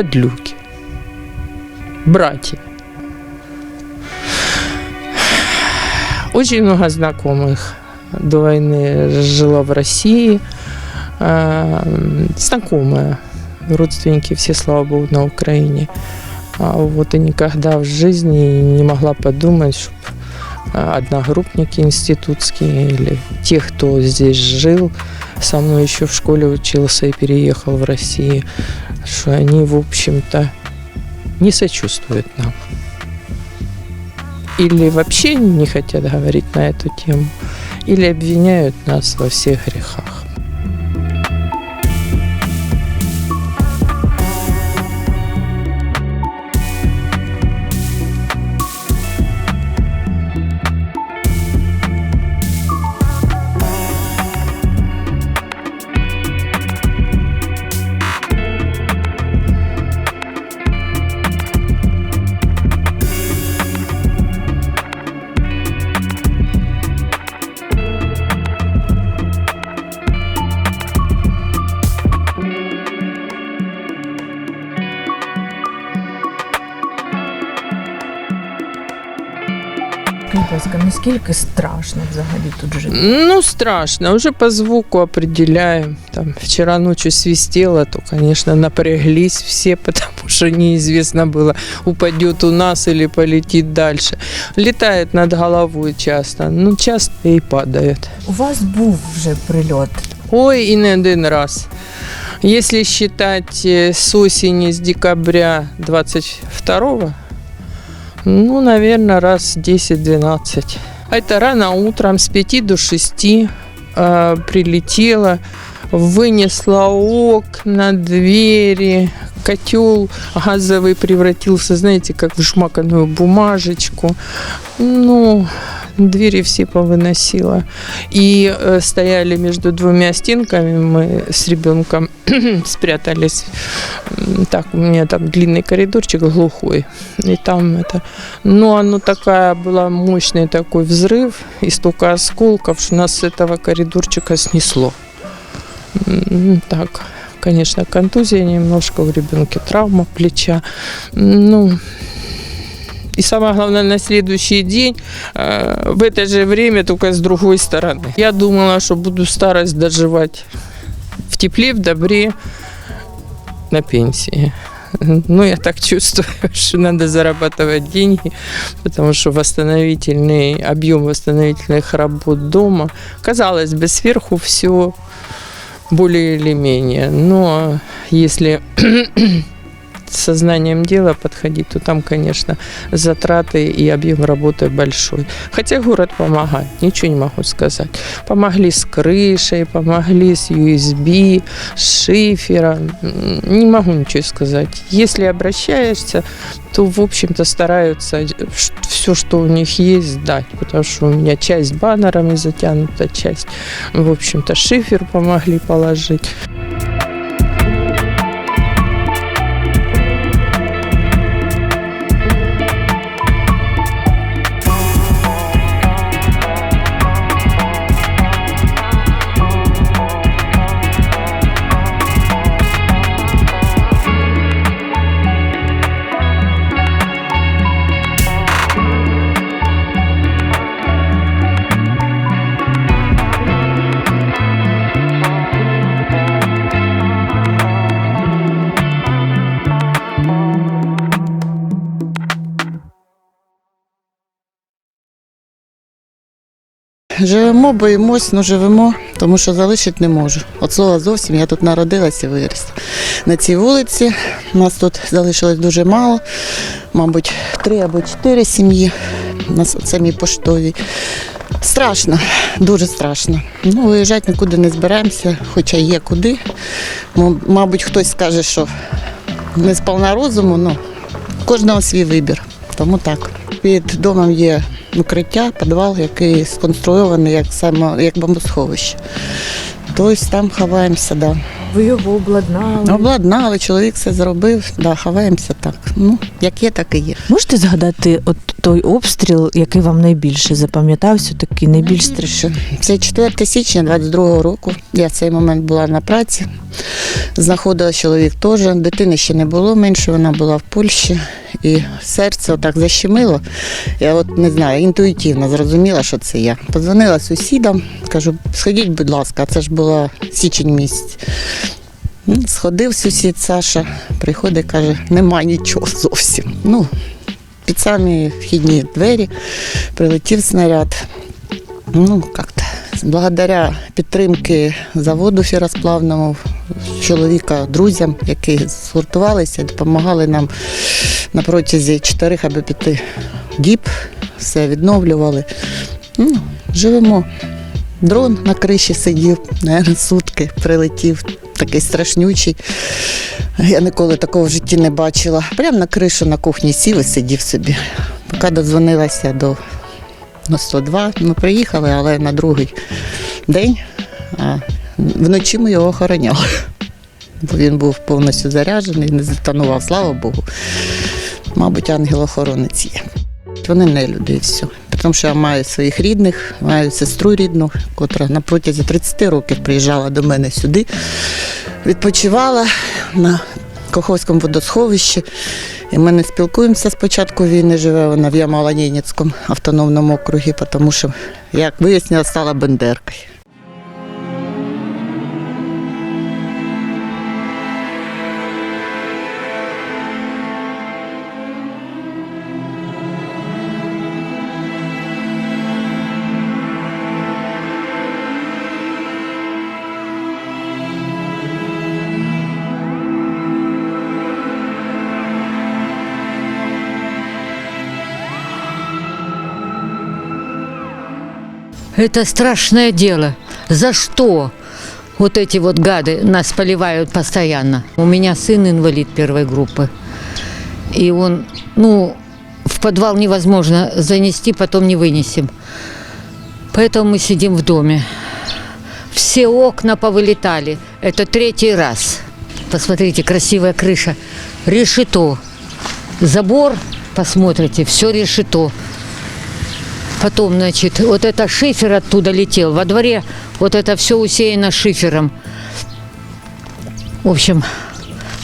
подлюки. Братья. Очень много знакомых до войны жило в России. А, Знакомые, родственники все, слава богу, на Украине. А вот и никогда в жизни не могла подумать, что одногруппники институтские или те, кто здесь жил, со мной еще в школе учился и переехал в Россию, что они, в общем-то, не сочувствуют нам. Или вообще не хотят говорить на эту тему, или обвиняют нас во всех грехах. Будь ласка, наскільки страшно взагалі тут жити? Ну, страшно. Уже по звуку определяем. Там вчера ночью свистело, то, конечно, напряглись все, потому что неизвестно было, упадет у нас или полетит дальше. Летает над головой часто, ну, часто и падает. У вас був вже прильот. Ой, и не один раз. Если считать э, с осени, с декабря 22 ну, наверное, раз 10-12. А Это рано утром с 5 до 6 э, прилетело, вынесло окна, двери, котел газовый превратился, знаете, как в жмаканную бумажечку. Ну, двери все повыносило. И э, стояли между двумя стенками, мы с ребенком спрятались. Так, у меня там длинный коридорчик глухой. И там это... Ну, оно такая была мощный такой взрыв и столько осколков, что нас с этого коридорчика снесло. Так, конечно, контузия немножко, у ребенка травма плеча. Ну, и самое главное, на следующий день, э, в это же время, только с другой стороны. Я думала, что буду старость доживать в тепле, в добре, на пенсии. Ну, я так чувствую, что надо зарабатывать деньги, потому что восстановительный объем восстановительных работ дома, казалось бы, сверху все более или менее. Но если сознанием дела подходить, то там, конечно, затраты и объем работы большой. Хотя город помогает, ничего не могу сказать. Помогли с крышей, помогли с USB, с шифером. М, Не могу ничего сказать. Если обращаешься, то, в общем-то, стараются все, что у них есть, сдать. Потому что у меня часть баннерами затянута, часть, в общем-то, шифер помогли положить. Живемо, боїмось, ну живемо, тому що залишити не можу. От слова зовсім я тут народилася і виросла. На цій вулиці нас тут залишилось дуже мало, мабуть, три або чотири сім'ї на самій поштовій. Страшно, дуже страшно. Ну, виїжджати нікуди не збираємося, хоча є куди. Мабуть, хтось скаже, що не сповна розуму, ну кожного свій вибір. Тому так. Під домом є укриття, підвал, який сконструйований як саме як бомбосховище. Тобто там ховаємося, да. Ви його обладнали. Обладнали, чоловік все зробив, да, ховаємося так. Ну, як є, так і є. Можете згадати от той обстріл, який вам найбільше запам'ятався, такий найбільш страшний? Це 4 січня 22-го року. Я в цей момент була на праці. Знаходила чоловік теж. Дитини ще не було менше, вона була в Польщі. І серце отак защемило. Я от не знаю, інтуїтивно зрозуміла, що це я. Подзвонила сусідам, кажу, сходіть, будь ласка, це ж була січень місяць. Ну, Сходив сусід Саша, приходить, каже, нема нічого зовсім. Ну, під самі вхідні двері прилетів снаряд. Ну, как-то благодаря підтримки заводу фіросплавному, чоловіка, друзям, які згуртувалися, допомагали нам на протязі 4 або 5 діб, все відновлювали. Ну, живемо. Дрон на криші сидів, наверное, сутки прилетів, такий страшнючий. Я ніколи такого в житті не бачила. Прямо на кришу на кухні сів і сидів собі. Поки додзвонилася до на 102. Ми приїхали, але на другий день. Вночі ми його охороняли. Бо він був повністю заряджений, не затонував, слава Богу. Мабуть, ангел-охоронець є. Вони не люди і все. Тому що я маю своїх рідних, маю сестру рідну, котра на протязі 30 років приїжджала до мене сюди, відпочивала на Коховському водосховищі. І ми не спілкуємося з початку війни, живе вона в Ямало-Ненецькому автономному округі, тому що, як вияснилось, стала бендеркою. Это страшное дело. За что? Вот эти вот гады нас поливают постоянно. У меня сын инвалид первой группы. И он, ну, в подвал невозможно занести, потом не вынесем. Поэтому мы сидим в доме. Все окна повылетали. Это третий раз. Посмотрите, красивая крыша. Решето. Забор, посмотрите, все решето. Потом, значит, вот это шифер оттуда летел. Во дворе вот это все усеяно шифером. В общем,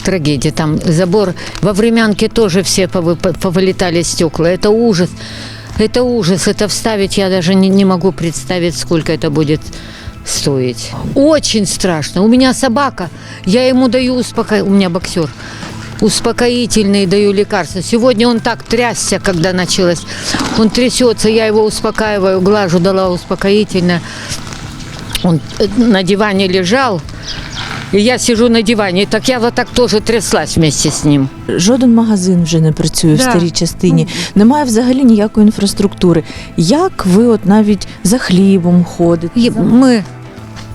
трагедия. Там забор. Во времянке тоже все повы- повылетали стекла. Это ужас. Это ужас. Это вставить я даже не, не могу представить, сколько это будет стоить. Очень страшно. У меня собака. Я ему даю успоко... У меня боксер. Успокоительные даю лекарства. Сегодня он так трясся, когда началось. Он трясется, я его успокаиваю, глажу, дала успокоительное. Он э, на диване лежал, и я сижу на диване. Так я вот так тоже тряслась вместе с ним. Жоден магазин вже не працює в Да. старій частині. Немає взагалі ніякої інфраструктури. Як ви от навіть за хлібом ходите? И мы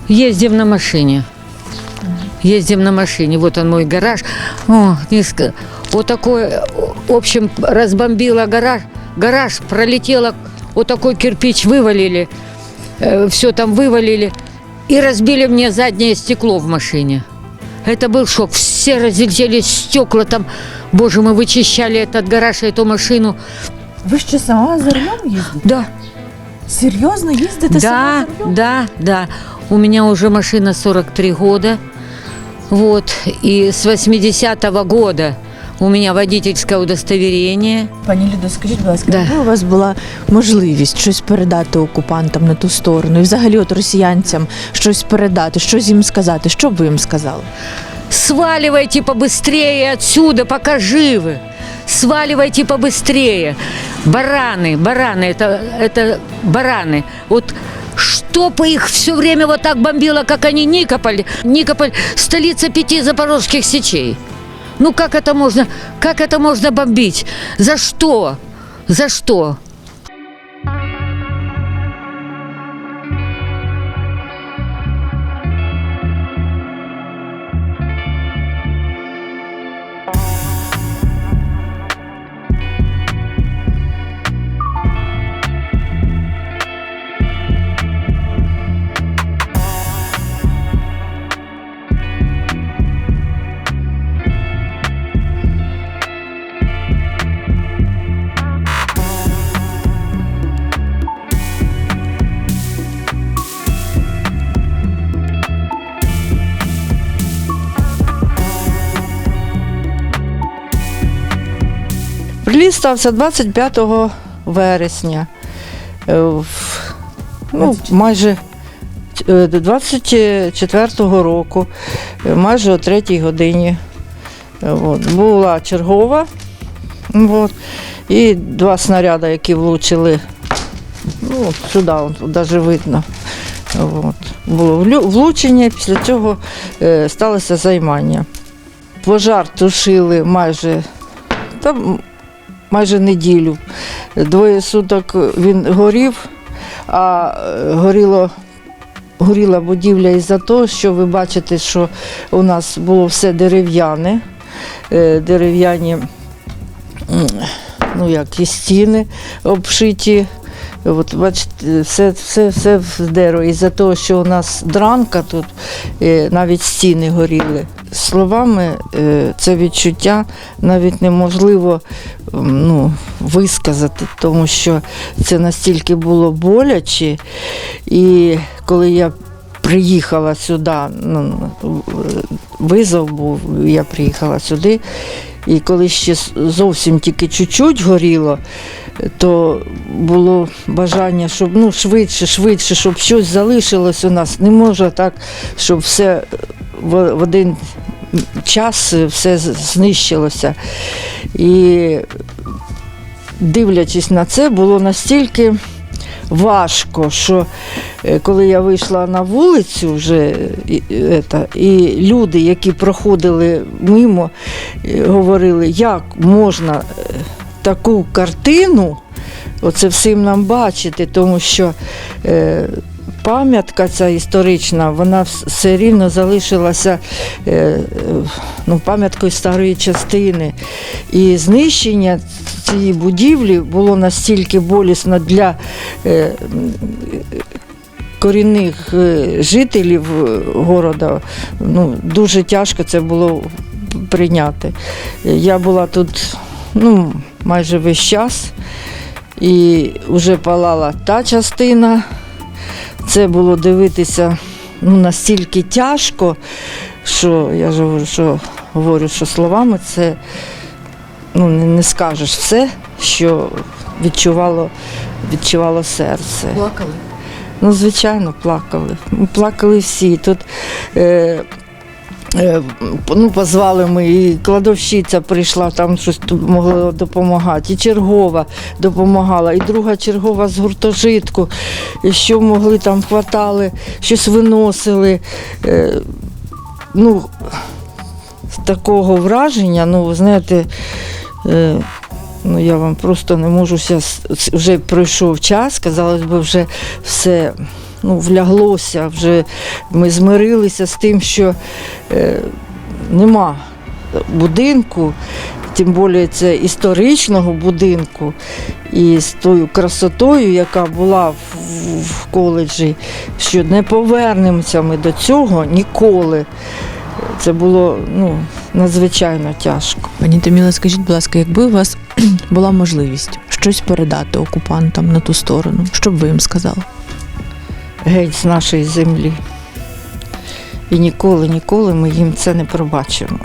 ездим на машине. Ездим на машине. Вот он мой гараж. О, низко. Вот такой, в общем, разбомбила гараж. Гараж пролетело, вот такой кирпич вывалили. все там вывалили. И разбили мне заднее стекло в машине. Это был шок. Все разлетелись стекла там. Боже, мы вычищали этот гараж и эту машину. Ви ще сама за рулем їздите? Да, Серйозно їздите Да, сама за рулем? да, да. У меня уже машина 43 года. Вот. И с 80-го года у меня водительское удостоверение. Пані Людо, скажіть, будь ласка, Да. якби у вас була можливість щось передати окупантам на ту сторону, і взагалі от росіянцям щось передати, щось їм сказати, що б ви їм сказали? Сваливайте побыстрее отсюда, пока живы. Сваливайте побыстрее. Бараны, бараны, это, это бараны. Вот чтобы их все время вот так бомбило, как они Никополь. Никополь – столица пяти запорожских сечей. Ну как это можно, как это можно бомбить? За что? За что? Углі стався 25 вересня. Е, Ну, майже е, 24-го року, е, майже о 3-й годині. Е, От. Була чергова. От. І два снаряди, які влучили ну, сюди, навіть видно. От. Було влучення, після цього е, сталося займання. Пожар тушили майже, там, майже неділю. Двоє суток він горів, а е, горіло, горіла будівля із-за того, що ви бачите, що у нас було все дерев'яне, е, дерев'яні ну як, і стіни обшиті. От, бачите, все, все, все в дерево. Із-за того, що у нас дранка тут, е, навіть стіни горіли. Словами це відчуття навіть неможливо ну, висказати, тому що це настільки було боляче. І коли я приїхала сюди, ну, визов був, я приїхала сюди, і коли ще зовсім тільки чуть-чуть горіло, то було бажання, щоб ну, швидше, швидше, щоб щось залишилось у нас. Не може так, щоб все в, в один час все знищилося. І дивлячись на це, було настільки важко, що е, коли я вийшла на вулицю, вже і, і, люди, які проходили мимо, е, говорили, як можна е, таку картину, оце всім нам бачити, тому що е, пам'ятка ця історична, вона все рівно залишилася е, ну, пам'яткою старої частини. І знищення цієї будівлі було настільки болісно для е, корінних е, жителів города. Ну, дуже тяжко це було прийняти. Я була тут ну, майже весь час і вже палала та частина. Це було дивитися ну, настільки тяжко, що я ж говорю, що говорю, що словами це ну, не, не скажеш все, що відчувало, відчувало серце. Плакали? Ну, звичайно, плакали. Ми Плакали всі. Тут е, ну, позвали ми, і кладовщиця прийшла, там щось тут могла допомагати, і чергова допомагала, і друга чергова з гуртожитку, і що могли там хватали, щось виносили. Е, ну, з такого враження, ну, ви знаєте, е, ну, я вам просто не можу зараз, вже пройшов час, казалось би, вже все ну, вляглося, вже ми змирилися з тим, що е, нема будинку, тим більше це історичного будинку, і з тою красотою, яка була в, в коледжі, що не повернемося ми до цього ніколи. Це було ну, надзвичайно тяжко. Пані Таміла, скажіть, будь ласка, якби у вас була можливість щось передати окупантам на ту сторону, що б ви їм сказали? Геть з нашої землі. І ніколи, ніколи ми їм це не пробачимо.